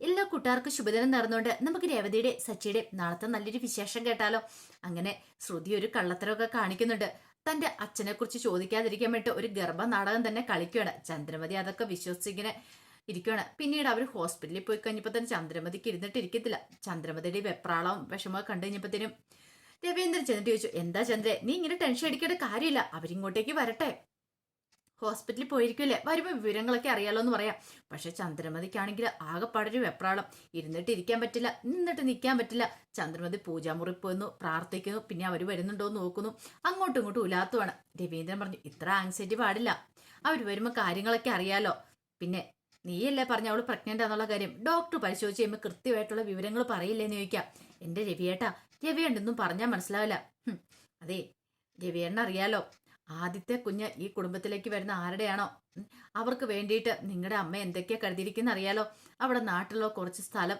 എല്ലാ കൂട്ടുകാർക്കും ശുഭദിനം നടന്നുകൊണ്ട് നമുക്ക് രേവതിയുടെ സച്ചിയുടെ നാളത്തെ നല്ലൊരു വിശേഷം കേട്ടാലോ? അങ്ങനെ ശ്രുതി ഒരു കള്ളത്തരമൊക്കെ കാണിക്കുന്നുണ്ട്. തന്റെ അച്ഛനെ കുറിച്ച് ചോദിക്കാതിരിക്കാൻ വേണ്ടി ഒരു ഗർഭ നാടകം തന്നെ കളിക്കുകയാണ്. ചന്ദ്രമതി അതൊക്കെ വിശ്വസിച്ചിങ്ങനെ ഇരിക്കുകയാണ്. പിന്നീട് അവർ ഹോസ്പിറ്റലിൽ പോയി കഴിഞ്ഞപ്പോൾ തന്നെ ചന്ദ്രമതിക്ക് ഇരുന്നിട്ട് ഇരിക്കത്തില്ല. ചന്ദ്രമതിയുടെ വെപ്രാളവും വിഷമമൊക്കെ കണ്ടു കഴിഞ്ഞപ്പോഴത്തേനും രവീന്ദ്രൻ ചെന്നിട്ട് ചോദിച്ചു എന്താ ചന്ദ്രേ നീ ഇങ്ങനെ ടെൻഷൻ അടിക്കേണ്ട കാര്യമില്ല. അവരിങ്ങോട്ടേക്ക് വരട്ടെ. ഹോസ്പിറ്റലിൽ പോയിരിക്കുമല്ലേ വരുമ്പോൾ വിവരങ്ങളൊക്കെ അറിയാലോ എന്ന് പറയാം. പക്ഷെ ചന്ദ്രമതിക്കാണെങ്കിൽ ആകെപ്പാടൊരു വെപ്രാളം. ഇരുന്നിട്ട് ഇരിക്കാൻ പറ്റില്ല നിന്നിട്ട് നിൽക്കാൻ പറ്റില്ല. ചന്ദ്രമതി പൂജാമുറി പോയിരുന്നു പ്രാർത്ഥിക്കുന്നു പിന്നെ അവർ വരുന്നുണ്ടോ എന്ന് നോക്കുന്നു. അങ്ങോട്ടും ഇങ്ങോട്ടും ഉലാത്തുമാണ് രവീന്ദ്രൻ പറഞ്ഞു ഇത്ര ആങ്സൈറ്റി പാടില്ല. അവർ വരുമ്പോൾ കാര്യങ്ങളൊക്കെ അറിയാലോ. പിന്നെ നീയല്ലേ പറഞ്ഞ അവൾ പ്രഗ്നന്റ് എന്നുള്ള കാര്യം. ഡോക്ടർ പരിശോധിച്ച് കഴിയുമ്പോൾ കൃത്യമായിട്ടുള്ള വിവരങ്ങൾ പറയില്ലേന്ന് ചോദിക്കാം. എന്റെ രവിയേട്ടാ രവിയേണ്ടെന്നും പറഞ്ഞാൽ മനസ്സിലാവില്ല. അതെ രവിയേണ്ണ അറിയാലോ ആദ്യത്തെ കുഞ്ഞ് ഈ കുടുംബത്തിലേക്ക് വരുന്ന ആരുടെയാണോ? അവർക്ക് വേണ്ടിയിട്ട് നിങ്ങളുടെ അമ്മ എന്തൊക്കെയാ കരുതിയിരിക്കുന്ന അറിയാലോ. അവിടെ നാട്ടിലുള്ള കുറച്ച് സ്ഥലം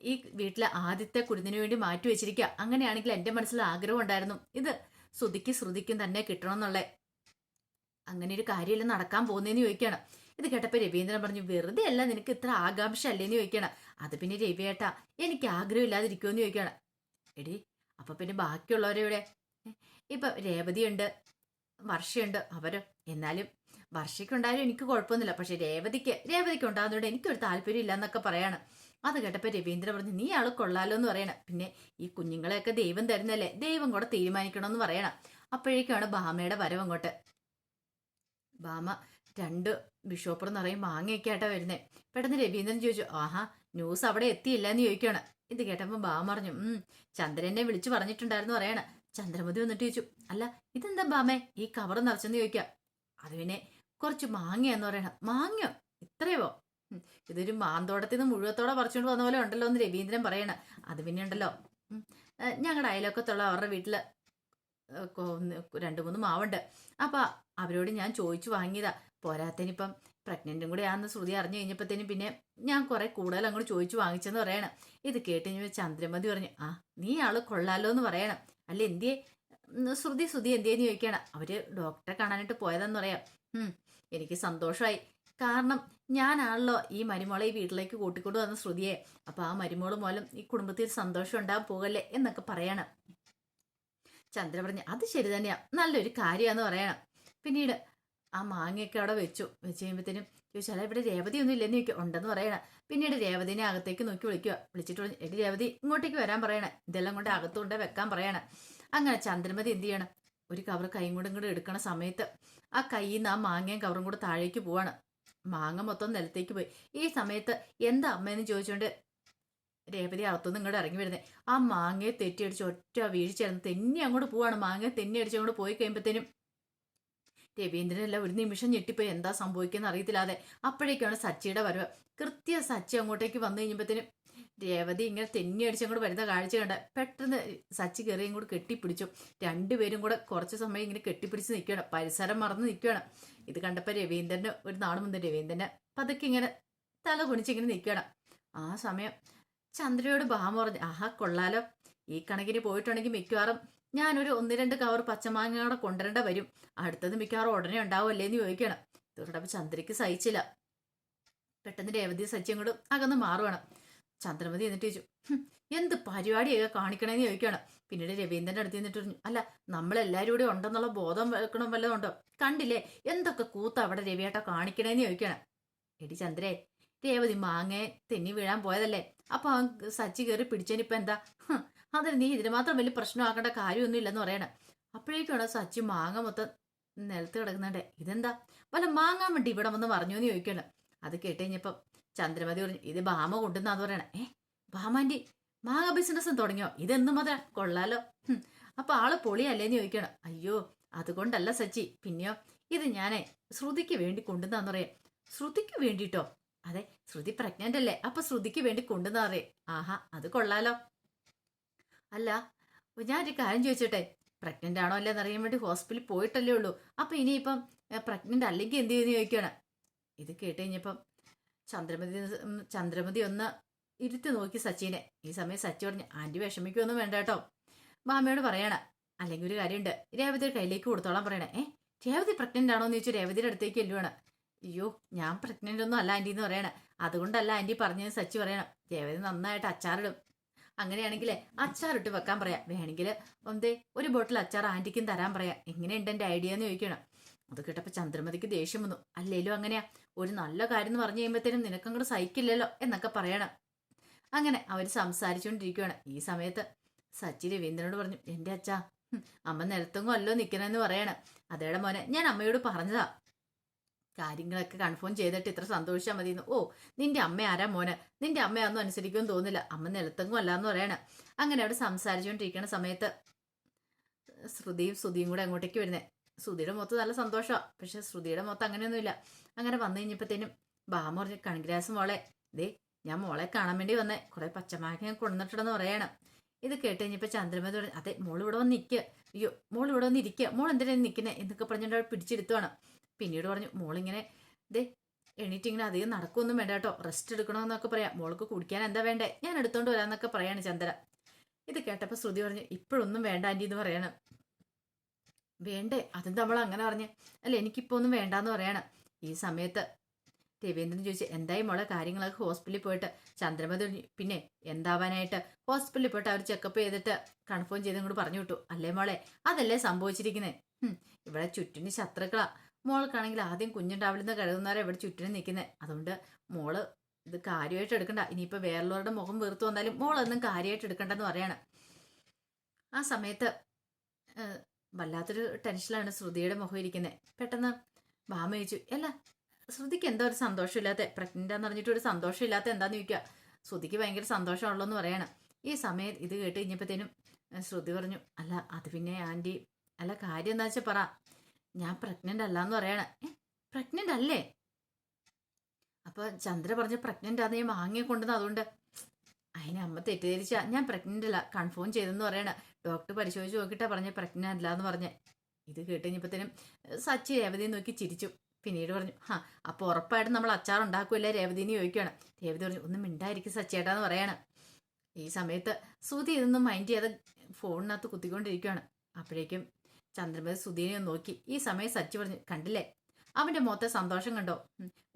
ഈ വീട്ടിലെ ആദ്യത്തെ കുരുന്നിനു വേണ്ടി മാറ്റി വെച്ചിരിക്കുക അങ്ങനെയാണെങ്കിൽ എന്റെ മനസ്സിൽ ആഗ്രഹം ഉണ്ടായിരുന്നു. ഇത് ശ്രുതിക്ക് ശ്രുതിക്കും തന്നെ കിട്ടണമെന്നുള്ളേ. അങ്ങനെ ഒരു കാര്യമല്ല നടക്കാൻ പോകുന്നതെന്ന് ചോദിക്കുകയാണ് ഇത് കേട്ടപ്പോൾ രവീന്ദ്രൻ പറഞ്ഞു വെറുതെ അല്ല നിനക്ക് ഇത്ര ആകാംക്ഷ അല്ലേന്ന് ചോദിക്കണം. അത് പിന്നെ രവിയേട്ടാ എനിക്ക് ആഗ്രഹമില്ലാതിരിക്കുമെന്ന് ചോദിക്കണം. എടി അപ്പൊ പിന്നെ ബാക്കിയുള്ളവരെവിടെ? ഇപ്പൊ രേവതിയുണ്ട് വർഷയുണ്ട്. അവർ എന്നാലും വർഷയ്ക്കുണ്ടായാലും എനിക്ക് കുഴപ്പമൊന്നുമില്ല. പക്ഷെ രേവതിക്ക് രേവതിക്ക് ഉണ്ടാകുന്നതോടെ എനിക്കൊരു താല്പര്യം ഇല്ല എന്നൊക്കെ പറയാണ്. അത് കേട്ടപ്പോൾ രവീന്ദ്രൻ പറഞ്ഞു നീ ആൾ കൊള്ളാലോ എന്ന് പറയണം. പിന്നെ ഈ കുഞ്ഞുങ്ങളെയൊക്കെ ദൈവം തരുന്നല്ലേ ദൈവം കൂടെ തീരുമാനിക്കണമെന്ന് പറയണം. അപ്പോഴേക്കാണ് ബാമയുടെ വരവ് അങ്ങോട്ട്. ഭാമ രണ്ട് ബിഷോപ്പർ നിറയും മാങ്ങയൊക്കെ ആയിട്ടാ വരുന്നേ. പെട്ടെന്ന് രവീന്ദ്രൻ ചോദിച്ചു ആഹാ ന്യൂസ് അവിടെ എത്തിയില്ല എന്ന് ചോദിക്കുകയാണ്. ഇത് കേട്ടപ്പോൾ ബാമ പറഞ്ഞു ഉം ചന്ദ്രനെ വിളിച്ചു പറഞ്ഞിട്ടുണ്ടായിരുന്നു പറയണ. ചന്ദ്രമതി വന്നിട്ട് ചോദിച്ചു അല്ല ഇതെന്താ ബാമേ? ഈ കവർ നിറച്ചെന്ന് ചോദിക്കാം. അത് പിന്നെ കുറച്ച് മാങ്ങയെന്ന് പറയണം മാങ്ങ ഇത്രയോ? ഇതൊരു മാന്തോട്ടത്തിൽ നിന്ന് മുഴുവത്തോടെ പറിച്ചുകൊണ്ട് വന്ന പോലെ ഉണ്ടല്ലോ എന്ന് രവീന്ദ്രൻ പറയണ അത് പിന്നെ ഉണ്ടല്ലോ. ഞങ്ങളുടെ അയലൊക്കത്തുള്ള അവരുടെ വീട്ടിൽ രണ്ടു മൂന്ന് മാവുണ്ട്. അപ്പൊ അവരോട് ഞാൻ ചോദിച്ചു വാങ്ങിയതാ. പോരാത്തനിപ്പം പ്രഗ്നന്റും കൂടെ ആണെന്ന് ശ്രുതി അറിഞ്ഞു കഴിഞ്ഞപ്പോഴത്തേനും പിന്നെ ഞാൻ കുറെ കൂടുതൽ അങ്ങോട്ട് ചോദിച്ചു വാങ്ങിച്ചെന്ന് പറയണം. ഇത് കേട്ട് ചന്ദ്രമതി പറഞ്ഞു ആ നീ ആൾ കൊള്ളാലോ എന്ന് പറയണം. അല്ല എന്തിയെ? ശ്രുതി ശ്രുതി എന്തിയെന്ന് ചോദിക്കണം അവർ ഡോക്ടറെ കാണാനായിട്ട് പോയതെന്ന് പറയാം. എനിക്ക് സന്തോഷമായി കാരണം ഞാനാണല്ലോ ഈ മരുമോളെ ഈ വീട്ടിലേക്ക് കൂട്ടിക്കൊണ്ടു വന്ന ശ്രുതിയെ. അപ്പൊ ആ മരുമോൾ മൂലം ഈ കുടുംബത്തിൽ സന്തോഷം ഉണ്ടാകാൻ പോകല്ലേ എന്നൊക്കെ പറയണം. ചന്ദ്ര പറഞ്ഞു അത് ശരി തന്നെയാ. നല്ലൊരു കാര്യമാന്ന് പറയണം. പിന്നീട് ആ മാങ്ങയൊക്കെ അവിടെ വെച്ചു. വെച്ച് കഴിയുമ്പോഴത്തേനും ചോദിച്ചാൽ ഇവിടെ രേവതി ഒന്നും ഇല്ലെന്ന് ചോദിക്കും. ഉണ്ടെന്ന് പറയണ. പിന്നീട് രേവതിനെ അകത്തേക്ക് നോക്കി വിളിക്കുക വിളിച്ചിട്ട് എടി രേവതി ഇങ്ങോട്ടേക്ക് വരാൻ പറയണേ. ഇതെല്ലാം കൊണ്ട് അകത്തുകൊണ്ട് വെക്കാൻ പറയണ. അങ്ങനെ ചന്ദ്രമതി എന്ത് ചെയ്യണം? ഒരു കവർ കൈയും കൂടെ ഇങ്ങോട്ട് എടുക്കണ സമയത്ത് ആ കയ്യിൽ നിന്ന് ആ മാങ്ങയും കവറും കൂടെ താഴേക്ക് പോവാണ്. മാങ്ങ മൊത്തം നിലത്തേക്ക് പോയി. ഈ സമയത്ത് എന്താ അമ്മയെന്ന് ചോദിച്ചുകൊണ്ട് രേവതി അകത്തുനിന്ന് ഇങ്ങോട്ട് ഇറങ്ങി വരുന്നത് ആ മാങ്ങയെ തെറ്റിയടിച്ച് ഒറ്റ വീഴ്ചയായിരുന്നു. തെന്നി അങ്ങോട്ട് പോവാണ്. മാങ്ങയെ തെന്നി അടിച്ച് അങ്ങോട്ട് പോയി കഴിയുമ്പോഴത്തേനും രവീന്ദ്രനെല്ലാം ഒരു നിമിഷം ഞെട്ടിപ്പോയി. എന്താ സംഭവിക്കുന്ന അറിയത്തില്ലാതെ അപ്പോഴേക്കാണ് സച്ചിയുടെ വരവ്. കൃത്യ സച്ചി അങ്ങോട്ടേക്ക് വന്നു കഴിഞ്ഞപ്പോഴത്തേനും രേവതി ഇങ്ങനെ തെന്നി അടിച്ച് അങ്ങോട്ട് വരുന്ന കാഴ്ച കണ്ട് പെട്ടെന്ന് സച്ചി കയറി കൂടെ കെട്ടിപ്പിടിച്ചു. രണ്ടുപേരും കൂടെ കുറച്ച് സമയം ഇങ്ങനെ കെട്ടിപ്പിടിച്ച് നിൽക്കുകയാണ്. പരിസരം മറന്ന് നിൽക്കുകയാണ്. ഇത് കണ്ടപ്പോൾ രവീന്ദ്രന് ഒരു നാട് മുന്ന് രവീന്ദ്രന് പതുക്കെ ഇങ്ങനെ തല കുണിച്ചിങ്ങനെ നിൽക്കുകയാണ്. ആ സമയം ചന്ദ്രയോട് ഭാമ പറഞ്ഞു ആഹാ കൊള്ളാലോ. ഈ കണക്കിന് പോയിട്ടുണ്ടെങ്കിൽ മിക്കവാറും ഞാനൊരു ഒന്ന് രണ്ട് കവർ പച്ചമാങ്ങയോടെ കൊണ്ടുവരേണ്ട വരും. അടുത്തത് മിക്കവാറും ഉടനെ ഉണ്ടാവുമല്ലേ എന്ന് ചോദിക്കണം ഇതോടൊപ്പം ചന്ദ്രയ്ക്ക് സഹിച്ചില്ല. പെട്ടെന്ന് രേവതി സച്ചി അങ്ങോട്ട് അകന്ന് മാറുവാണ്. ചന്ദ്രമതി എന്നിട്ട് ചോദിച്ചു എന്ത് പരിപാടിയൊക്കെ കാണിക്കണേന്ന് ചോദിക്കുകയാണ്. പിന്നീട് രവീന്ദ്രന്റെ അടുത്ത് നിന്നിട്ട് പറഞ്ഞു അല്ല നമ്മളെല്ലാരും കൂടെ ഉണ്ടെന്നുള്ള ബോധം വെക്കണം വല്ലതും ഉണ്ടോ? കണ്ടില്ലേ എന്തൊക്കെ കൂത്ത അവിടെ രവിയേട്ട കാണിക്കണേന്ന് ചോദിക്കുകയാണ്. എടി ചന്ദ്രേ രേവതി മാങ്ങയെ തെന്നി വീഴാൻ പോയതല്ലേ? അപ്പൊ അവൻ സച്ചി കയറി പിടിച്ചതിനിപ്പോ എന്താ? അതിന് നീ ഇതിന് മാത്രം വലിയ പ്രശ്നമാക്കേണ്ട കാര്യമൊന്നും ഇല്ലെന്ന് പറയണ. അപ്പോഴേക്കാണ് സച്ചി മാങ്ങ മൊത്തം നിലത്ത് കിടക്കുന്നുണ്ട്. ഇതെന്താ? വല്ല മാങ്ങാൻ വേണ്ടി ഇവിടെ വന്ന് പറഞ്ഞു എന്ന് ചോദിക്കണം അത് കേട്ട് കഴിഞ്ഞപ്പം ചന്ദ്രമതി പറഞ്ഞു ഇത് ഭാമ കൊണ്ടുവന്നാന്ന് പറയണ. ഏ ഭാമാന്റെ മാങ്ങ ബിസിനസ്സും തുടങ്ങിയോ? ഇതെന്നും അതാ? കൊള്ളാലോ. അപ്പൊ ആൾ പൊളിയല്ലേന്ന് ചോദിക്കണം. അയ്യോ അതുകൊണ്ടല്ല സച്ചി. പിന്നെയോ ഇത് ഞാനേ ശ്രുതിക്ക് വേണ്ടി കൊണ്ടുവന്നാന്ന് പറയാം. ശ്രുതിക്ക് വേണ്ടിട്ടോ? അതെ ശ്രുതി പ്രഗ്നന്റ് അല്ലേ? അപ്പൊ ശ്രുതിക്ക് വേണ്ടി കൊണ്ടുനാറേ ആഹാ അത് കൊള്ളാലോ. അല്ല ഞാനൊരു കാര്യം ചോദിച്ചോട്ടെ? പ്രഗ്നന്റ് ആണോ അല്ലേ എന്നറിയാൻ വേണ്ടി ഹോസ്പിറ്റലിൽ പോയിട്ടല്ലേ ഉള്ളൂ. അപ്പൊ ഇനിയിപ്പം പ്രഗ്നന്റ് അല്ലെങ്കിൽ എന്ത് ചെയ്യുന്നു ചോദിക്കുകയാണ് ഇത് കേട്ട് കഴിഞ്ഞപ്പം ചന്ദ്രമതി ചന്ദ്രമതി ഒന്ന് ഇരുത്തി നോക്കി സച്ചിനെ. ഈ സമയം സച്ചി പറഞ്ഞു ആന്റി വിഷമിക്കൊന്നും വേണ്ട കേട്ടോ. മാമയോട് പറയണ അല്ലെങ്കിൽ ഒരു കാര്യമുണ്ട്. രേവതിയുടെ കയ്യിലേക്ക് കൊടുത്തോളാൻ പറയണേ. ഏ രേവതി പ്രഗ്നന്റ് ആണോ എന്ന് ചോദിച്ചു. രേവതിയുടെ അടുത്തേക്ക് ചെല്ലുവാണ്. അയ്യോ ഞാൻ പ്രഗ്നന്റ് ഒന്നും അല്ല ആന്റി എന്ന് പറയണേ. അതുകൊണ്ടല്ല ആന്റി പറഞ്ഞത് സച്ചി പറയണം. ദേവത നന്നായിട്ട് അച്ചാറിടും. അങ്ങനെയാണെങ്കിലേ അച്ചാറിട്ട് വെക്കാൻ പറയാം. വേണമെങ്കിൽ എന്തേ ഒരു ബോട്ടിൽ അച്ചാർ ആന്റിക്കും തരാൻ പറയാം. എങ്ങനെയുണ്ട് എന്റെ ഐഡിയ എന്ന് ചോദിക്കണം. അത് കേട്ടപ്പോൾ ചന്ദ്രമതിക്ക് ദേഷ്യം വന്നു. അല്ലേലും അങ്ങനെയാ ഒരു നല്ല കാര്യം എന്ന് പറഞ്ഞു കഴിയുമ്പോഴത്തേനും നിനക്കങ്ങോട്ട് സഹിക്കില്ലല്ലോ എന്നൊക്കെ പറയണം. അങ്ങനെ അവർ സംസാരിച്ചുകൊണ്ടിരിക്കുകയാണ് ഈ സമയത്ത് സച്ചി രവീന്ദ്രനോട് പറഞ്ഞു എന്റെ അച്ഛാ അമ്മ നിലത്തെങ്ങും അല്ലോ നിൽക്കണമെന്ന് പറയണം. അതേടെ മോനെ ഞാൻ അമ്മയോട് പറഞ്ഞതാ. കാര്യങ്ങളൊക്കെ കൺഫേം ചെയ്തിട്ട് ഇത്ര സന്തോഷിച്ചാൽ മതി ഓ നിന്റെ അമ്മ ആരാ മോന്? നിന്റെ അമ്മയൊന്നും അനുസരിക്കുമെന്ന് തോന്നില്ല അമ്മ നിലത്തെങ്ങും അല്ലാന്ന് പറയണ. അങ്ങനെ അവിടെ സംസാരിച്ചുകൊണ്ടിരിക്കുന്ന സമയത്ത് ശ്രുതിയും ശ്രുതിയും കൂടെ അങ്ങോട്ടേക്ക് വരുന്നേ. ശ്രുതിയുടെ മൊത്തം നല്ല സന്തോഷമാണ് പക്ഷെ ശ്രുതിയുടെ മൊത്തം അങ്ങനെയൊന്നുമില്ല. അങ്ങനെ വന്നു കഴിഞ്ഞപ്പോഴത്തേനും ബാമ പറഞ്ഞു കൺഗ്രാസ് മോളെ ദേ ഞാൻ മോളെ കാണാൻ വേണ്ടി വന്നേ. കുറെ പച്ചമാക്കി ഞാൻ കൊണ്ടുവന്നിട്ടുണ്ടെന്ന് പറയണം. ഇത് കേട്ട് കഴിഞ്ഞപ്പോൾ ചന്ദ്രമതി പറഞ്ഞു അതെ മോൾ ഇവിടെ വന്ന് നിൽക്കുക അയ്യോ മോൾ ഇവിടെ വന്ന് ഇരിക്കുക മോൾ എന്തിനാണ് നിൽക്കുന്നത് എന്നൊക്കെ പറഞ്ഞിട്ട് പിടിച്ചെടുത്തുവാണ് പിന്നീട് പറഞ്ഞു മോളിങ്ങനെ ദേ എണീറ്റ് അധികം നടക്കൊന്നും വേണ്ട കേട്ടോ. റെസ്റ്റ് എടുക്കണമെന്നൊക്കെ പറയാം. മോൾക്ക് കുടിക്കാൻ എന്താ വേണ്ടേ? ഞാൻ എടുത്തോണ്ട് വരാമെന്നൊക്കെ പറയാണ് ചന്ദ്ര ഇത് കേട്ടപ്പോൾ ശ്രുതി പറഞ്ഞു ഇപ്പോഴൊന്നും വേണ്ട ആന്റി എന്ന് പറയാണ്. വേണ്ടേ? അതും നമ്മൾ അങ്ങനെ പറഞ്ഞ്? അല്ല എനിക്കിപ്പോൾ ഒന്നും വേണ്ടാന്ന് പറയാണ്. ഈ സമയത്ത് രവീന്ദ്രൻ ചോദിച്ചു എന്തായി മോളെ കാര്യങ്ങളൊക്കെ ഹോസ്പിറ്റലിൽ പോയിട്ട്? ചന്ദ്രമതി പിന്നെ എന്താവാനായിട്ട്? ഹോസ്പിറ്റലിൽ പോയിട്ട് അവർ ചെക്കപ്പ് ചെയ്തിട്ട് കൺഫേം ചെയ്ത് ഇങ്ങോട്ട് പറഞ്ഞു വിട്ടു. അല്ലേ മോളെ? അതല്ലേ സംഭവിച്ചിരിക്കുന്നത് ഇവിടെ ചുറ്റിന് ശത്രുക്കളാ. മോൾക്കാണെങ്കിൽ ആദ്യം കുഞ്ഞുണ്ടാവില്ലെന്ന് കരുതുന്നവരെ ഇവിടെ ചുറ്റിനും നിൽക്കുന്നത് അതുകൊണ്ട് മോൾ ഇത് കാര്യമായിട്ട് എടുക്കണ്ട. ഇനിയിപ്പോൾ വേറുള്ളവരുടെ മുഖം വീർത്തു വന്നാലും മോളൊന്നും കാര്യമായിട്ട് എടുക്കണ്ടെന്ന് പറയണം. ആ സമയത്ത് വല്ലാത്തൊരു ടെൻഷനിലാണ് ശ്രുതിയുടെ മുഖം ഇരിക്കുന്നത് പെട്ടെന്ന് ഭാമ ചോദിച്ചു അല്ല ശ്രുതിക്ക് എന്താ ഒരു സന്തോഷമില്ലാത്ത? പ്രഗ്നന്റ് എന്ന് പറഞ്ഞിട്ട് ഒരു സന്തോഷമില്ലാത്ത എന്താന്ന് ചോദിക്കുക ശ്രുതിക്ക് ഭയങ്കര സന്തോഷമുള്ളൂ എന്ന് പറയണം. ഈ സമയം ഇത് കേട്ട് കഴിഞ്ഞപ്പോഴത്തേനും ശ്രുതി പറഞ്ഞു അല്ല അത് പിന്നെ ആന്റി അല്ല കാര്യം എന്താ വെച്ചാൽ പറ. ഞാൻ പ്രഗ്നന്റ് അല്ല എന്ന് പറയണ. ഏ പ്രഗ്നന്റ് അല്ലേ? അപ്പൊ ചന്ദ്ര പറഞ്ഞ പ്രഗ്നന്റ് ആണെന്ന് ഞാൻ വാങ്ങിക്കൊണ്ടെന്ന് അതുകൊണ്ട് അതിനെ അമ്മ തെറ്റിദ്ധരിച്ച. ഞാൻ പ്രഗ്നന്റ് അല്ല കൺഫേം ചെയ്തെന്ന് പറയണ. ഡോക്ടർ പരിശോധിച്ച് നോക്കിയിട്ടാ പറഞ്ഞ പ്രഗ്നന്റ് അല്ല എന്ന് പറഞ്ഞ. ഇത് കേട്ടുകഴിഞ്ഞപ്പോഴത്തേനും സച്ചി രേവതി നോക്കി ചിരിച്ചു. പിന്നീട് പറഞ്ഞു ഹാ അപ്പോൾ ഉറപ്പായിട്ടും നമ്മൾ അച്ചാർ ഉണ്ടാക്കുമല്ലേ രേവതിനെ ചോദിക്കുകയാണ് രേവതി പറഞ്ഞു ഒന്നും മിണ്ടായിരിക്കും സച്ചേട്ടാന്ന് പറയാണ്. ഈ സമയത്ത് സൂതി ഇതൊന്നും മൈൻഡ് ചെയ്യാതെ ഫോണിനകത്ത് കുത്തിക്കൊണ്ടിരിക്കുകയാണ് അപ്പോഴേക്കും ചന്ദ്രമതി സുധീനെ നോക്കി. ഈ സമയം സച്ചി പറഞ്ഞു കണ്ടില്ലേ? അവന്റെ മുഖത്തെ സന്തോഷം കണ്ടോ.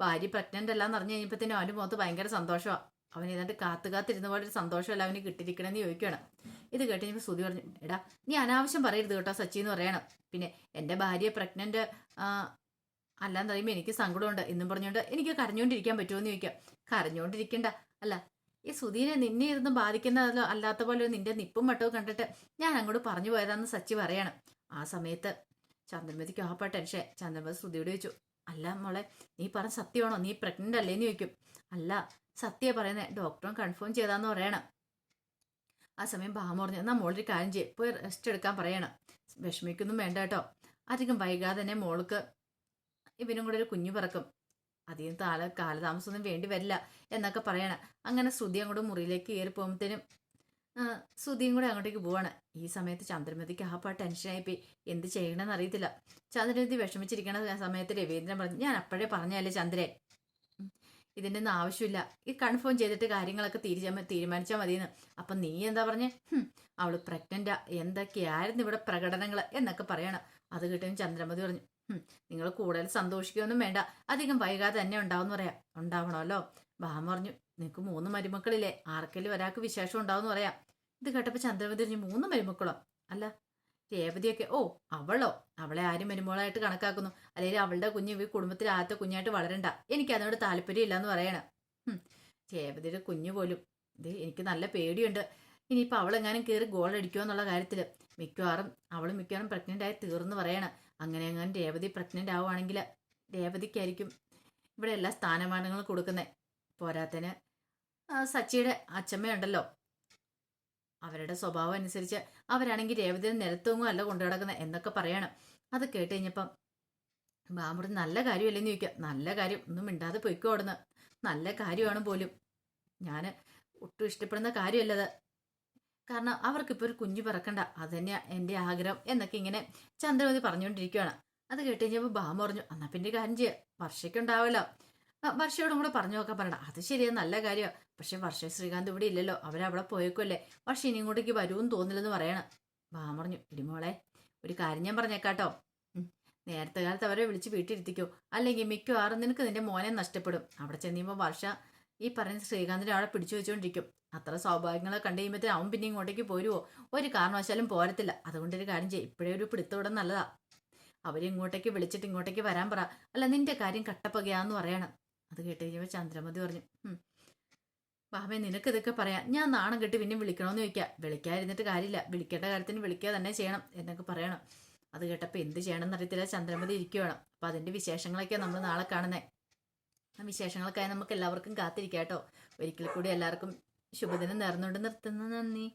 ഭാര്യ പ്രഗ്നന്റ് അല്ലാന്ന് അറിഞ്ഞു കഴിഞ്ഞപ്പോഴത്തേനും അവന്റെ മുഖത്ത് ഭയങ്കര സന്തോഷമാണ് അവൻ ഏതാണ്ട് കാത്തു കാത്തിരുന്ന പോലെ ഒരു സന്തോഷമല്ല അവന് കിട്ടിയിരിക്കണമെന്ന് ചോദിക്കണം ഇത് കേട്ട് കഴിഞ്ഞപ്പോൾ സുധി പറഞ്ഞു എടാ നീ അനാവശ്യം പറയരുത് കേട്ടോ സച്ചി എന്ന് പറയണം. പിന്നെ എന്റെ ഭാര്യ പ്രഗ്നന്റ് അല്ലാന്ന് പറയുമ്പോൾ എനിക്ക് സങ്കടമുണ്ട്. എന്നും പറഞ്ഞുകൊണ്ട് എനിക്ക് കരഞ്ഞുകൊണ്ടിരിക്കാൻ പറ്റുമോ എന്ന് ചോദിക്കാം. കരഞ്ഞുകൊണ്ടിരിക്കണ്ട. അല്ല ഈ സുധീനെ നിന്നെ ഇരുന്ന് ബാധിക്കുന്നതല്ലോ അല്ലാത്ത പോലെ നിന്റെ നിപ്പും മട്ടവും കണ്ടിട്ട് ഞാൻ അങ്ങോട്ട് പറഞ്ഞു പോയതാന്ന് സച്ചി പറയണം. ആ സമയത്ത് ചന്ദ്രമതിക്ക് ആപ്പ ടെൻഷൻ. ചന്ദ്രമതി ശ്രുതിയോട് ചോദിച്ചു അല്ല മോളെ നീ പറഞ്ഞ സത്യമാണോ? നീ പ്രഗ്നന്റ് അല്ലേന്ന് ചോദിക്കും. അല്ല സത്യ പറയുന്നത് ഡോക്ടറും കൺഫേം ചെയ്താന്ന് പറയണം. ആ സമയം ഭാമ പറഞ്ഞു എന്നാ മോളൊരു കാര്യം ചെയ്യും. പോയി റെസ്റ്റ് എടുക്കാൻ പറയണം. വിഷമിക്കൊന്നും വേണ്ട കേട്ടോ. അധികം വൈകാതെ തന്നെ മോൾക്ക് ഇവനും കൂടെ ഒരു കുഞ്ഞു പിറക്കും. അധികം താല കാലതാമസമൊന്നും വേണ്ടി വരില്ല എന്നൊക്കെ പറയണം. അങ്ങനെ ശ്രുതി അങ്ങോട്ട് മുറിയിലേക്ക് കയറി പോകുമ്പോഴത്തേനും ശ്രുതിയും കൂടെ അങ്ങോട്ടേക്ക് പോവാണ്. ഈ സമയത്ത് ചന്ദ്രമതിക്ക് ആ ആപ്പാ ടെൻഷനായിപ്പോയി എന്ത് ചെയ്യണമെന്ന് അറിയത്തില്ല. ചന്ദ്രമതി വിഷമിച്ചിരിക്കണ സമയത്ത് രവീന്ദ്രൻ പറഞ്ഞു ഞാൻ അപ്പോഴേ പറഞ്ഞല്ലേ ചന്ദ്രൻ ഇതിന്റെ ഒന്നും ആവശ്യമില്ല. ഈ കൺഫേം ചെയ്തിട്ട് കാര്യങ്ങളൊക്കെ തീരുമാ തീരുമാനിച്ചാൽ മതിയെന്ന്. അപ്പം നീ എന്താ പറഞ്ഞേ? അവൾ പ്രഗ്നന്റാ എന്തൊക്കെയായിരുന്നു ഇവിടെ പ്രകടനങ്ങൾ എന്നൊക്കെ പറയണം. അത് കിട്ടും ചന്ദ്രമതി പറഞ്ഞു നിങ്ങൾ കൂടുതൽ സന്തോഷിക്കുകയൊന്നും വേണ്ട. അധികം വൈകാതെ തന്നെ ഉണ്ടാവും പറയാം. ഉണ്ടാവണമല്ലോ. ബാമ പറഞ്ഞു നിനക്ക് മൂന്ന് മരുമക്കളില്ലേ. ആർക്കെങ്കിലും ഒരാൾക്ക് വിശേഷം ഉണ്ടാവും പറയാം. ഇത് കേട്ടപ്പോൾ ചന്ദ്രവതി പറഞ്ഞു മൂന്ന് മരുമക്കളോ? അല്ല രേവതിയൊക്കെ ഓ അവളോ? അവളെ ആരും മരുമോളായിട്ട് കണക്കാക്കുന്നു. അല്ലെങ്കിൽ അവളുടെ കുഞ്ഞ് ഈ കുടുംബത്തിൽ ആദ്യത്തെ കുഞ്ഞായിട്ട് വളരണ്ട. എനിക്ക് അതിനോട് താല്പര്യമില്ല എന്ന് പറയണം. രേവതിയുടെ കുഞ്ഞു പോലും. ഇത് എനിക്ക് നല്ല പേടിയുണ്ട്. ഇനിയിപ്പോൾ അവളെങ്ങാനും കയറി ഗോൾ അടിക്കുമോ എന്നുള്ള കാര്യത്തിൽ മിക്കവാറും അവൾ മിക്കവാറും പ്രഗ്നന്റ് ആയി തീർന്ന് പറയണം. അങ്ങനെ എങ്ങാനും രേവതി പ്രഗ്നന്റ് ആവുകയാണെങ്കിൽ രേവതിക്കായിരിക്കും ഇവിടെ എല്ലാ സ്ഥാനമാനങ്ങളും കൊടുക്കുന്നത് പോരാത്തന് സച്ചിയുടെ അച്ഛമ്മയുണ്ടല്ലോ. അവരുടെ സ്വഭാവം അനുസരിച്ച് അവരാണെങ്കിൽ രേവതിയെ നിലത്തൊങ്ങും അല്ല കൊണ്ടു കിടക്കുന്നത് എന്നൊക്കെ പറയണം. അത് കേട്ട് കഴിഞ്ഞപ്പം ബാമുറി നല്ല കാര്യമല്ലെന്ന് ചോദിക്കുക നല്ല കാര്യം ഒന്നും മിണ്ടാതെ പൊയ്ക്കോ അവിടുന്ന്. നല്ല കാര്യമാണ് പോലും. ഞാൻ ഒട്ടും ഇഷ്ടപ്പെടുന്ന കാര്യമല്ലത്. കാരണം അവർക്കിപ്പോൾ ഒരു കുഞ്ഞു പിറക്കണ്ട. അത് തന്നെയാണ് എന്റെ ആഗ്രഹം എന്നൊക്കെ ഇങ്ങനെ ചന്ദ്രമതി പറഞ്ഞുകൊണ്ടിരിക്കുകയാണ് അത് കേട്ട് കഴിഞ്ഞപ്പോൾ ബാമ പറഞ്ഞു അന്നാ പിന്നെ കാര്യം ചെയ്യുക വർഷയ്ക്കുണ്ടാവല്ലോ വർഷയോടും കൂടെ പറഞ്ഞു നോക്കാൻ പറയണം. അത് ശരിയാ നല്ല കാര്യമാണ് പക്ഷെ വർഷ ശ്രീകാന്ത് ഇവിടെ ഇല്ലല്ലോ. അവരവിടെ പോയേക്കുമല്ലേ വർഷ ഇനി ഇങ്ങോട്ടേക്ക് വരുമെന്ന് തോന്നില്ലെന്ന് പറയണം. ബാ പറഞ്ഞു ഇടിമോളെ ഒരു കാര്യം ഞാൻ പറഞ്ഞേക്കാട്ടോ. നേരത്തെ കാലത്ത് അവരെ വിളിച്ച് വീട്ടിലിരുത്തിക്കോ. അല്ലെങ്കിൽ മിക്കവാറും നിനക്ക് നിന്റെ മോനെ നഷ്ടപ്പെടും. അവിടെ ചെന്നിയുമ്പോൾ വർഷ ഈ പറഞ്ഞ ശ്രീകാന്തിനെ അവിടെ പിടിച്ചു വെച്ചുകൊണ്ടിരിക്കും അത്ര സൗഭാഗ്യങ്ങളെ കണ്ടു കഴിയുമ്പോഴത്തേ അവൻ പിന്നെ ഇങ്ങോട്ടേക്ക് പോരുവോ? ഒരു കാരണവശാലും പോരത്തില്ല. അതുകൊണ്ടൊരു കാര്യം ചെയ്യും. ഇപ്പോഴേ ഒരു പിടുത്തോടെ നല്ലതാ. അവരിങ്ങോട്ടേക്ക് വിളിച്ചിട്ട് ഇങ്ങോട്ടേക്ക് വരാൻ പറ. അല്ല നിന്റെ കാര്യം കട്ടപ്പകയാന്ന് പറയണം. അത് കേട്ട് കഴിഞ്ഞപ്പോൾ ചന്ദ്രമതി പറഞ്ഞു "ഉം. ബാബേ നിനക്ക് ഇതൊക്കെ പറയാം. ഞാൻ നാണം കെട്ട് പിന്നെ വിളിക്കണമെന്ന് ചോദിക്കാം. വിളിക്കാതിരുന്നിട്ട് കാര്യമില്ല. വിളിക്കേണ്ട കാര്യത്തിന് വിളിക്കുക തന്നെ ചെയ്യണം എന്നൊക്കെ പറയണം. അത് കേട്ടപ്പോൾ എന്ത് ചെയ്യണം എന്നറിയത്തില്ല ചന്ദ്രമതി ഇരിക്കുകയാണ് അപ്പം അതിന്റെ വിശേഷങ്ങളൊക്കെ നമ്മൾ നാളെ കാണുന്നത് ആ വിശേഷങ്ങൾക്കായി നമുക്ക് എല്ലാവർക്കും കാത്തിരിക്കാം കേട്ടോ. ഒരിക്കൽ കൂടി എല്ലാവർക്കും ശുഭദിനം നേർന്നുകൊണ്ട് നിർത്തുന്നു. നന്ദി.